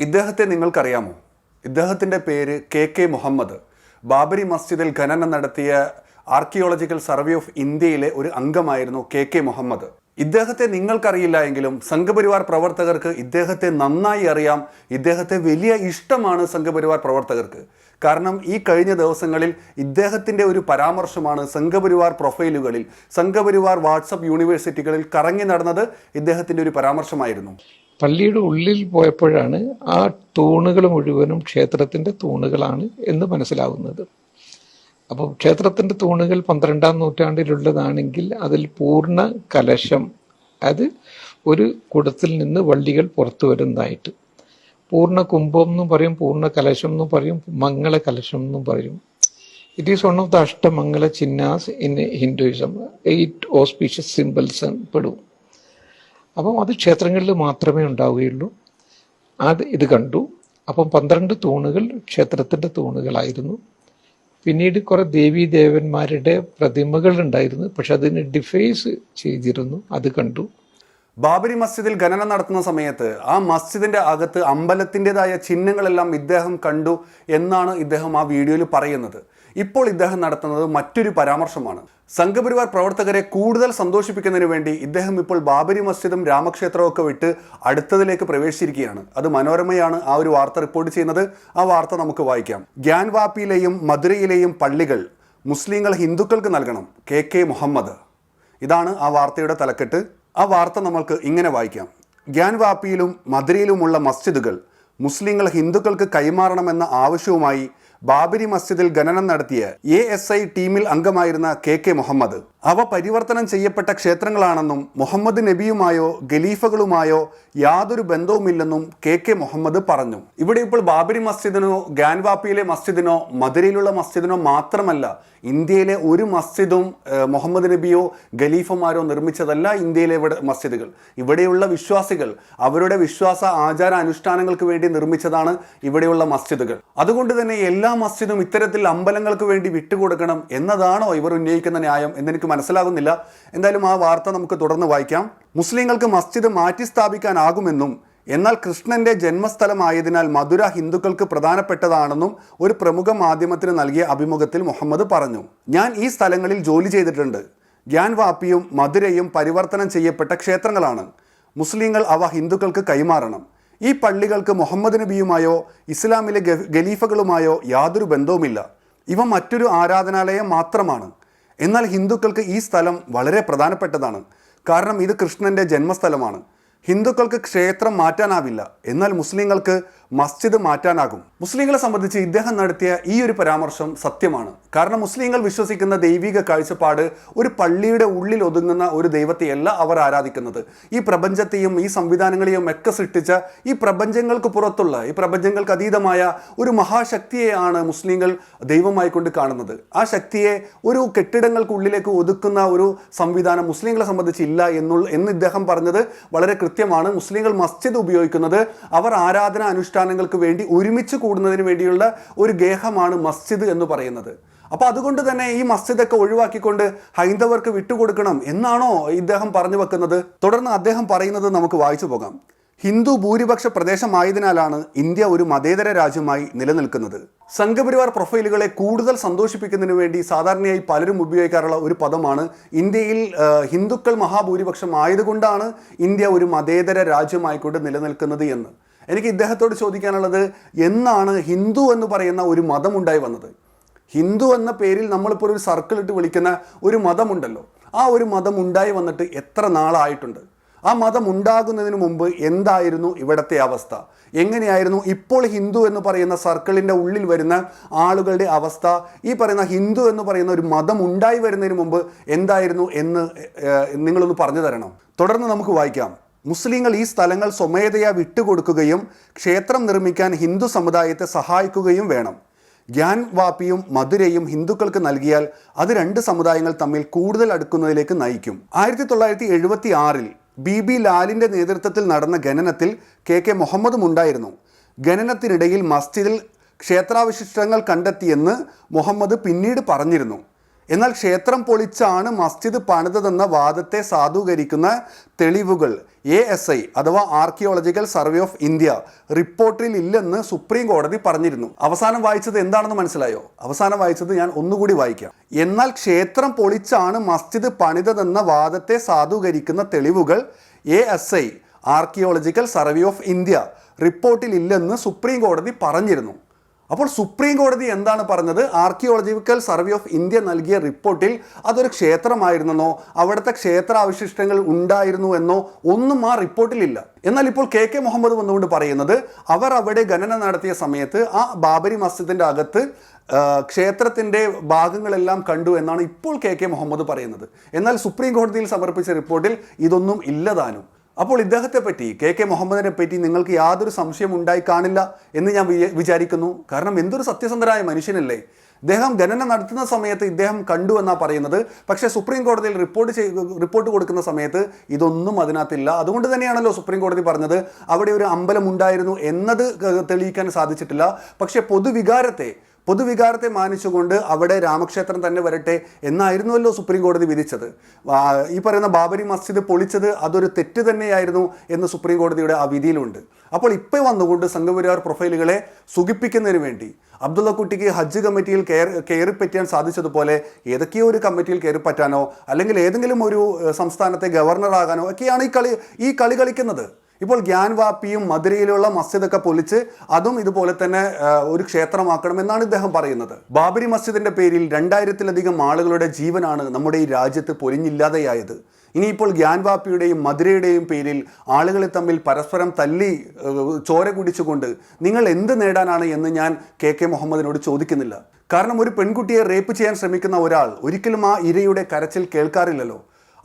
ഇദ്ദേഹത്തെ നിങ്ങൾക്കറിയാമോ? ഇദ്ദേഹത്തിന്റെ പേര് കെ കെ മുഹമ്മദ്. ബാബരി മസ്ജിദിൽ ഖനനം നടത്തിയ ആർക്കിയോളജിക്കൽ സർവേ ഓഫ് ഇന്ത്യയിലെ ഒരു അംഗമായിരുന്നു കെ കെ മുഹമ്മദ്. ഇദ്ദേഹത്തെ നിങ്ങൾക്കറിയില്ല എങ്കിലും സംഘപരിവാർ പ്രവർത്തകർക്ക് ഇദ്ദേഹത്തെ നന്നായി അറിയാം. ഇദ്ദേഹത്തെ വലിയ ഇഷ്ടമാണ് സംഘപരിവാർ പ്രവർത്തകർക്ക്. കാരണം ഈ കഴിഞ്ഞ ദിവസങ്ങളിൽ ഇദ്ദേഹത്തിന്റെ ഒരു പരാമർശമാണ് സംഘപരിവാർ പ്രൊഫൈലുകളിൽ സംഘപരിവാർ വാട്സപ്പ് യൂണിവേഴ്സിറ്റികളിൽ കറങ്ങി നടന്നത് ഇദ്ദേഹത്തിന്റെ ഒരു പരാമർശമായിരുന്നു. പള്ളിയുടെ ഉള്ളിൽ പോയപ്പോഴാണ് ആ തൂണുകൾ മുഴുവനും ക്ഷേത്രത്തിന്റെ തൂണുകളാണ് എന്ന് മനസ്സിലാവുന്നത്. അപ്പോൾ ക്ഷേത്രത്തിന്റെ തൂണുകൾ പന്ത്രണ്ടാം നൂറ്റാണ്ടിലുള്ളതാണെങ്കിൽ അതിൽ പൂർണ കലശം അത് ഒരു കുടത്തിൽ നിന്ന് വള്ളികൾ പുറത്തു വരുന്നതായിട്ട്. പൂർണ കുംഭം എന്നും പറയും പൂർണ കലശം എന്നും പറയും മംഗള കലശം എന്നും പറയും. It is one of the Ashtamangala ചിന്നാസ് in Hinduism eight auspicious symbols പെടും അപ്പം അത് ക്ഷേത്രങ്ങളിൽ മാത്രമേ ഉണ്ടാവുകയുള്ളൂ. അത് ഇത് കണ്ടു. അപ്പം പന്ത്രണ്ട് തൂണുകൾ ക്ഷേത്രത്തിന്റെ തൂണുകളായിരുന്നു. പിന്നീട് കുറേ ദേവീ ദേവന്മാരുടെ പ്രതിമകൾ ഉണ്ടായിരുന്നു പക്ഷെ അതിന് ഡിഫേസ് ചെയ്തിരുന്നു. അത് കണ്ടു. ബാബരി മസ്ജിദിൽ ഖനനം നടത്തുന്ന സമയത്ത് ആ മസ്ജിദിന്റെ അകത്ത് അമ്പലത്തിന്റെതായ ചിഹ്നങ്ങളെല്ലാം ഇദ്ദേഹം കണ്ടു എന്നാണ് ഇദ്ദേഹം ആ വീഡിയോയിൽ പറയുന്നത്. ഇപ്പോൾ ഇദ്ദേഹം നടത്തുന്നത് മറ്റൊരു പരാമർശമാണ്. സംഘപരിവാർ പ്രവർത്തകരെ കൂടുതൽ സന്തോഷിപ്പിക്കുന്നതിന് വേണ്ടി ഇദ്ദേഹം ഇപ്പോൾ ബാബരി മസ്ജിദും രാമക്ഷേത്രവും ഒക്കെ വിട്ട് അടുത്തതിലേക്ക് പ്രവേശിച്ചിരിക്കുകയാണ്. അത് മനോരമയാണ് ആ ഒരു വാർത്ത റിപ്പോർട്ട് ചെയ്യുന്നത്. ആ വാർത്ത നമുക്ക് വായിക്കാം. ഗ്യാൻവാപ്പിയിലെയും മധുരയിലെയും പള്ളികൾ മുസ്ലിങ്ങൾ ഹിന്ദുക്കൾക്ക് നൽകണം കെ കെ മുഹമ്മദ്. ഇതാണ് ആ വാർത്തയുടെ തലക്കെട്ട്. ആ വാർത്ത നമ്മൾക്ക് ഇങ്ങനെ വായിക്കാം. ഗ്യാൻവാപ്പിയിലും മധുരയിലുമുള്ള മസ്ജിദുകൾ മുസ്ലിങ്ങൾ ഹിന്ദുക്കൾക്ക് കൈമാറണമെന്ന ആവശ്യവുമായി ബാബരി മസ്ജിദിൽ ഖനനം നടത്തിയ എ എസ് ഐ ടീമിൽ അംഗമായിരുന്ന കെ കെ മുഹമ്മദ്. അവ പരിവർത്തനം ചെയ്യപ്പെട്ട ക്ഷേത്രങ്ങളാണെന്നും മുഹമ്മദ് നബിയുമായോ ഖലീഫകളുമായോ യാതൊരു ബന്ധവുമില്ലെന്നും കെ കെ മുഹമ്മദ് പറഞ്ഞു. ഇവിടെ ഇപ്പോൾ ബാബരി മസ്ജിദിനോ ഗാൻവാപ്പിയിലെ മസ്ജിദിനോ മധുരയിലുള്ള മസ്ജിദിനോ മാത്രമല്ല ഇന്ത്യയിലെ ഒരു മസ്ജിദും മുഹമ്മദ് നബിയോ ഖലീഫമാരോ നിർമ്മിച്ചതല്ല ഇന്ത്യയിലെ ഇവിടെ മസ്ജിദുകൾ. ഇവിടെയുള്ള വിശ്വാസികൾ അവരുടെ വിശ്വാസ ആചാര അനുഷ്ഠാനങ്ങൾക്ക് വേണ്ടി നിർമ്മിച്ചതാണ് ഇവിടെയുള്ള മസ്ജിദുകൾ. അതുകൊണ്ട് തന്നെ എല്ലാ മസ്ജിദും ഇത്തരത്തിൽ അമ്പലങ്ങൾക്ക് വേണ്ടി വിട്ടുകൊടുക്കണം എന്നതാണോ ഇവർ ഉന്നയിക്കുന്ന ന്യായം എന്നെനിക്ക് മനസ്സിലാകുന്നില്ല. എന്തായാലും ആ വാർത്ത നമുക്ക് തുടർന്ന് വായിക്കാം. മുസ്ലിങ്ങൾക്ക് മസ്ജിദ് മാറ്റി സ്ഥാപിക്കാനാകുമെന്നും എന്നാൽ കൃഷ്ണന്റെ ജന്മസ്ഥലമായതിനാൽ മധുര ഹിന്ദുക്കൾക്ക് പ്രധാനപ്പെട്ടതാണെന്നും ഒരു പ്രമുഖ മാധ്യമത്തിന് നൽകിയ അഭിമുഖത്തിൽ മുഹമ്മദ് പറഞ്ഞു. ഞാൻ ഈ സ്ഥലങ്ങളിൽ ജോലി ചെയ്തിട്ടുണ്ട്. ഗ്യാൻവാപ്പിയും മധുരയും പരിവർത്തനം ചെയ്യപ്പെട്ട ക്ഷേത്രങ്ങളാണ്. മുസ്ലിങ്ങൾ അവ ഹിന്ദുക്കൾക്ക് കൈമാറണം. ഈ പള്ളികൾക്ക് മുഹമ്മദ് നബിയുമായോ ഇസ്ലാമിലെ ഖലീഫകളുമായോ യാതൊരു ബന്ധവുമില്ല. ഇവ മറ്റൊരു ആരാധനാലയം മാത്രമാണ്. എന്നാൽ ഹിന്ദുക്കൾക്ക് ഈ സ്ഥലം വളരെ പ്രധാനപ്പെട്ടതാണ്. കാരണം ഇത് കൃഷ്ണന്റെ ജന്മസ്ഥലമാണ്. ഹിന്ദുക്കൾക്ക് ക്ഷേത്രം മാറ്റാനാവില്ല. എന്നാൽ മുസ്ലിങ്ങൾക്ക് മസ്ജിദ് മാറ്റാനാകും. മുസ്ലിങ്ങളെ സംബന്ധിച്ച് ഇദ്ദേഹം നടത്തിയ ഈ ഒരു പരാമർശം സത്യമാണ്. കാരണം മുസ്ലിങ്ങൾ വിശ്വസിക്കുന്ന ദൈവിക കാഴ്ചപ്പാട് ഒരു പള്ളിയുടെ ഉള്ളിൽ ഒതുങ്ങുന്ന ഒരു ദൈവത്തെയല്ല അവർ ആരാധിക്കുന്നത്. ഈ പ്രപഞ്ചത്തെയും ഈ സംവിധാനങ്ങളെയും ഒക്കെ സൃഷ്ടിച്ച ഈ പ്രപഞ്ചങ്ങൾക്ക് പുറത്തുള്ള ഈ പ്രപഞ്ചങ്ങൾക്ക് അതീതമായ ഒരു മഹാശക്തിയെയാണ് മുസ്ലിങ്ങൾ ദൈവമായി കൊണ്ട് കാണുന്നത്. ആ ശക്തിയെ ഒരു കെട്ടിടങ്ങൾക്കുള്ളിലേക്ക് ഒതുക്കുന്ന ഒരു സംവിധാനം മുസ്ലിങ്ങളെ സംബന്ധിച്ച് ഇല്ല എന്നുള്ള എന്ന് ഇദ്ദേഹം പറഞ്ഞത് വളരെ കൃത്യമാണ്. മുസ്ലിങ്ങൾ മസ്ജിദ് ഉപയോഗിക്കുന്നത് അവർ ആരാധന അനുഷ്ഠാനങ്ങൾക്ക് വേണ്ടി ഒരുമിച്ച് കൂടുന്നതിന് വേണ്ടിയുള്ള ഒരു ഗേഹമാണ് മസ്ജിദ് എന്ന് പറയുന്നത്. അപ്പോൾ അതുകൊണ്ട് തന്നെ ഈ മസ്ജിദൊക്കെ ഒഴിവാക്കിക്കൊണ്ട് ഹൈന്ദവർക്ക് വിട്ടുകൊടുക്കണം എന്നാണോ ഇദ്ദേഹം പറഞ്ഞു വെക്കുന്നത്? തുടർന്ന് അദ്ദേഹം പറയുന്നത് നമുക്ക് വായിച്ചു പോകാം. ഹിന്ദു ഭൂരിപക്ഷ പ്രദേശമായതിനാലാണ് ഇന്ത്യ ഒരു മതേതര രാജ്യമായി നിലനിൽക്കുന്നത്. സംഘപരിവാർ പ്രൊഫൈലുകളെ കൂടുതൽ സന്തോഷിപ്പിക്കുന്നതിന് വേണ്ടി സാധാരണയായി പലരും ഉപയോഗിക്കാറുള്ള ഒരു പദമാണ് ഇന്ത്യയിൽ ഹിന്ദുക്കൾ മഹാഭൂരിപക്ഷം ആയതുകൊണ്ടാണ് ഇന്ത്യ ഒരു മതേതര രാജ്യമായിക്കൊണ്ട് നിലനിൽക്കുന്നത് എന്ന്. എനിക്ക് ഇദ്ദേഹത്തോട് ചോദിക്കാനുള്ളത് എന്നാണ് ഹിന്ദു എന്ന് പറയുന്ന ഒരു മതം ഉണ്ടായി വന്നത്? ഹിന്ദു എന്ന പേരിൽ നമ്മളിപ്പോൾ ഒരു സർക്കിൾ ഇട്ട് വിളിക്കുന്ന ഒരു മതമുണ്ടല്ലോ. ആ ഒരു മതം ഉണ്ടായി വന്നിട്ട് എത്ര നാളായിട്ടുണ്ട്? ആ മതം ഉണ്ടാകുന്നതിന് മുമ്പ് എന്തായിരുന്നു ഇവിടത്തെ അവസ്ഥ? എങ്ങനെയായിരുന്നു ഇപ്പോൾ ഹിന്ദു എന്ന് പറയുന്ന സർക്കിളിന്റെ ഉള്ളിൽ വരുന്ന ആളുകളുടെ അവസ്ഥ? ഈ പറയുന്ന ഹിന്ദു എന്ന് പറയുന്ന ഒരു മതം ഉണ്ടായി വരുന്നതിന് മുമ്പ് എന്തായിരുന്നു എന്ന് നിങ്ങളൊന്ന് പറഞ്ഞു തരണം. തുടർന്ന് നമുക്ക് വായിക്കാം. മുസ്ലിങ്ങൾ ഈ സ്ഥലങ്ങൾ സ്വമേധയാ വിട്ടുകൊടുക്കുകയും ക്ഷേത്രം നിർമ്മിക്കാൻ ഹിന്ദു സമുദായത്തെ സഹായിക്കുകയും വേണം. ഗ്യാൻ വാപ്പിയും മധുരയും ഹിന്ദുക്കൾക്ക് നൽകിയാൽ അത് രണ്ട് സമുദായങ്ങൾ തമ്മിൽ കൂടുതൽ അടുക്കുന്നതിലേക്ക് നയിക്കും. ആയിരത്തി തൊള്ളായിരത്തി എഴുപത്തി ആറിൽ ബി ബി ലാലിന്റെ നേതൃത്വത്തിൽ നടന്ന ഖനനത്തിൽ കെ കെ മുഹമ്മദും ഉണ്ടായിരുന്നു. ഖനനത്തിനിടയിൽ മസ്ജിദിൽ ക്ഷേത്രാവശിഷ്ടങ്ങൾ കണ്ടെത്തിയെന്ന് മുഹമ്മദ് പിന്നീട് പറഞ്ഞിരുന്നു. എന്നാൽ ക്ഷേത്രം പൊളിച്ചാണ് മസ്ജിദ് പണിതതെന്ന വാദത്തെ സാധൂകരിക്കുന്ന തെളിവുകൾ എ എസ് ഐ അഥവാ ആർക്കിയോളജിക്കൽ സർവേ ഓഫ് ഇന്ത്യ റിപ്പോർട്ടിൽ ഇല്ലെന്ന് സുപ്രീം കോടതി പറഞ്ഞിരുന്നു. അവസാനം വായിച്ചത് എന്താണെന്ന് മനസ്സിലായോ? അവസാനം വായിച്ചത് ഞാൻ ഒന്നുകൂടി വായിക്കാം. എന്നാൽ ക്ഷേത്രം പൊളിച്ചാണ് മസ്ജിദ് പണിതതെന്ന വാദത്തെ സാധൂകരിക്കുന്ന തെളിവുകൾ A S I archaeological survey of India റിപ്പോർട്ടിൽ ഇല്ലെന്ന് സുപ്രീം കോടതി പറഞ്ഞിരുന്നു. അപ്പോൾ സുപ്രീം കോടതി എന്താണ് പറഞ്ഞത്? ആർക്കിയോളജിക്കൽ സർവേ ഓഫ് ഇന്ത്യ നൽകിയ റിപ്പോർട്ടിൽ അതൊരു ക്ഷേത്രമായിരുന്നെന്നോ അവിടുത്തെ ക്ഷേത്രാവശിഷ്ടങ്ങൾ ഉണ്ടായിരുന്നു എന്നോ ഒന്നും ആ റിപ്പോർട്ടിലില്ല എന്നാൽ ഇപ്പോൾ കെ കെ മുഹമ്മദ് വന്നുകൊണ്ട് പറയുന്നത് അവർ അവിടെ ഖനനം നടത്തിയ സമയത്ത് ആ ബാബരി മസ്ജിദിന്റെ അകത്ത് ക്ഷേത്രത്തിന്റെ ഭാഗങ്ങളെല്ലാം കണ്ടു എന്നാണ് ഇപ്പോൾ കെ കെ മുഹമ്മദ് പറയുന്നത്. എന്നാൽ സുപ്രീം കോടതിയിൽ സമർപ്പിച്ച റിപ്പോർട്ടിൽ ഇതൊന്നും ഇല്ലതാനും അപ്പോൾ ഇദ്ദേഹത്തെ പറ്റി കെ കെ മുഹമ്മദിനെ പറ്റി നിങ്ങൾക്ക് യാതൊരു സംശയം ഉണ്ടായി കാണില്ല എന്ന് ഞാൻ വിചാരിക്കുന്നു. കാരണം എന്തൊരു സത്യസന്ധരായ മനുഷ്യനല്ലേ? ഇദ്ദേഹം ഗണന നടത്തുന്ന സമയത്ത് ഇദ്ദേഹം കണ്ടു എന്നാണ് പറയുന്നത്. പക്ഷേ സുപ്രീം കോടതിയിൽ റിപ്പോർട്ട് ചെയ്ത് റിപ്പോർട്ട് കൊടുക്കുന്ന സമയത്ത് ഇതൊന്നും അതിനകത്തില്ല. അതുകൊണ്ട് തന്നെയാണല്ലോ സുപ്രീം കോടതി പറഞ്ഞത്. അവിടെ ഒരു അമ്പലം ഉണ്ടായിരുന്നു എന്നത് തെളിയിക്കാൻ സാധിച്ചിട്ടില്ല. പക്ഷേ പൊതുവികാരത്തെ പൊതുവികാരത്തെ മാനിച്ചുകൊണ്ട് അവിടെ രാമക്ഷേത്രം തന്നെ വരട്ടെ എന്നായിരുന്നുവല്ലോ സുപ്രീം കോടതി വിധിച്ചത് ഈ പറയുന്ന ബാബരി മസ്ജിദ് പൊളിച്ചത് അതൊരു തെറ്റ് തന്നെയായിരുന്നു എന്ന് സുപ്രീം കോടതിയുടെ ആ വിധിയിലുണ്ട്. അപ്പോൾ ഇപ്പോൾ വന്നുകൊണ്ട് സംഘപരിവാർ പ്രൊഫൈലുകളെ സുഖിപ്പിക്കുന്നതിന് വേണ്ടി അബ്ദുള്ള കുട്ടിക്ക് ഹജ്ജ് കമ്മിറ്റിയിൽ കയറി സാധിച്ചതുപോലെ ഏതൊക്കെയോ ഒരു കമ്മിറ്റിയിൽ കയറിപ്പറ്റാനോ അല്ലെങ്കിൽ ഏതെങ്കിലും ഒരു സംസ്ഥാനത്തെ ഗവർണറാകാനോ ഒക്കെയാണ് ഈ കളി ഈ കളി കളിക്കുന്നത്. ഇപ്പോൾ ഗ്യാൻവാപ്പിയും മധുരയിലുള്ള മസ്ജിദൊക്കെ പൊളിച്ച് അതും ഇതുപോലെ തന്നെ ഒരു ക്ഷേത്രമാക്കണം എന്നാണ് ഇദ്ദേഹം പറയുന്നത്. ബാബരി മസ്ജിദിന്റെ പേരിൽ രണ്ടായിരത്തിലധികം ആളുകളുടെ ജീവനാണ് നമ്മുടെ ഈ രാജ്യത്ത് പൊലിഞ്ഞില്ലാതെയായത്. ഇനിയിപ്പോൾ ഗ്യാൻവാപ്പിയുടെയും മധുരയുടെയും പേരിൽ ആളുകളെ തമ്മിൽ പരസ്പരം തല്ലി ചോര കുടിച്ചുകൊണ്ട് നിങ്ങൾ എന്ത് നേടാനാണ് എന്ന് ഞാൻ കെ കെ മുഹമ്മദിനോട് ചോദിക്കുന്നില്ല. കാരണം ഒരു പെൺകുട്ടിയെ റേപ്പ് ചെയ്യാൻ ശ്രമിക്കുന്ന ഒരാൾ ഒരിക്കലും ആ ഇരയുടെ കരച്ചിൽ കേൾക്കാറില്ലല്ലോ.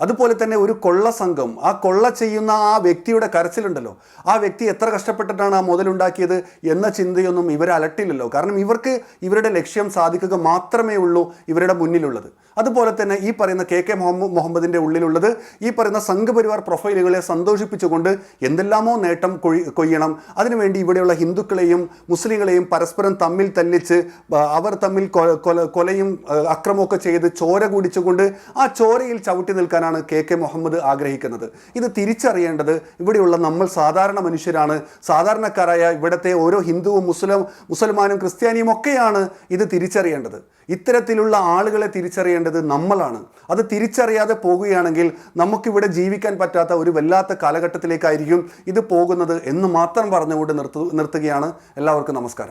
അതുപോലെ തന്നെ ഒരു കൊള്ള സംഘം. ആ കൊള്ള ചെയ്യുന്ന ആ വ്യക്തിയുടെ കരച്ചിലുണ്ടല്ലോ. ആ വ്യക്തി എത്ര കഷ്ടപ്പെട്ടിട്ടാണ് ആ മുതലുണ്ടാക്കിയത് എന്ന ചിന്തയൊന്നും ഇവരെ അലട്ടില്ലല്ലോ. കാരണം ഇവർക്ക് ഇവരുടെ ലക്ഷ്യം സാധിക്കുക മാത്രമേ ഉള്ളൂ ഇവരുടെ മുന്നിലുള്ളത്. അതുപോലെ തന്നെ ഈ പറയുന്ന കെ കെ മുഹമ്മദ് മുഹമ്മദിന്റെ ഉള്ളിലുള്ളത് ഈ പറയുന്ന സംഘപരിവാർ പ്രൊഫൈലുകളെ സന്തോഷിപ്പിച്ചുകൊണ്ട് എന്തെല്ലാമോ നേട്ടം കൊയ്യണം. അതിനുവേണ്ടി ഇവിടെയുള്ള ഹിന്ദുക്കളെയും മുസ്ലിങ്ങളെയും പരസ്പരം തമ്മിൽ തല്ലിച്ച് അവർ തമ്മിൽ കൊല കൊലയും അക്രമമൊക്കെ ചെയ്ത് ചോര കുടിച്ചുകൊണ്ട് ആ ചോരയിൽ ചവിട്ടി നിൽക്കാനാണ് കെ കെ മുഹമ്മദ് ആഗ്രഹിക്കുന്നത്. ഇത് തിരിച്ചറിയേണ്ടത് ഇവിടെയുള്ള നമ്മൾ സാധാരണ മനുഷ്യരാണ്. സാധാരണക്കാരായ ഇവിടുത്തെ ഓരോ ഹിന്ദുവും മുസ്ലിം മുസൽമാനും ക്രിസ്ത്യാനിയും ഒക്കെയാണ് ഇത് തിരിച്ചറിയേണ്ടത്. ഇത്തരത്തിലുള്ള ആളുകളെ തിരിച്ചറിയേണ്ടത് നമ്മളാണ്. അത് തിരിച്ചറിയാതെ പോകുകയാണെങ്കിൽ നമുക്കിവിടെ ജീവിക്കാൻ പറ്റാത്ത ഒരു വല്ലാത്ത കാലഘട്ടത്തിലേക്കായിരിക്കും ഇത് പോകുന്നത് എന്ന് മാത്രം പറഞ്ഞുകൊണ്ട് നിർത്തു നിർത്തുകയാണ്. എല്ലാവർക്കും നമസ്കാരം.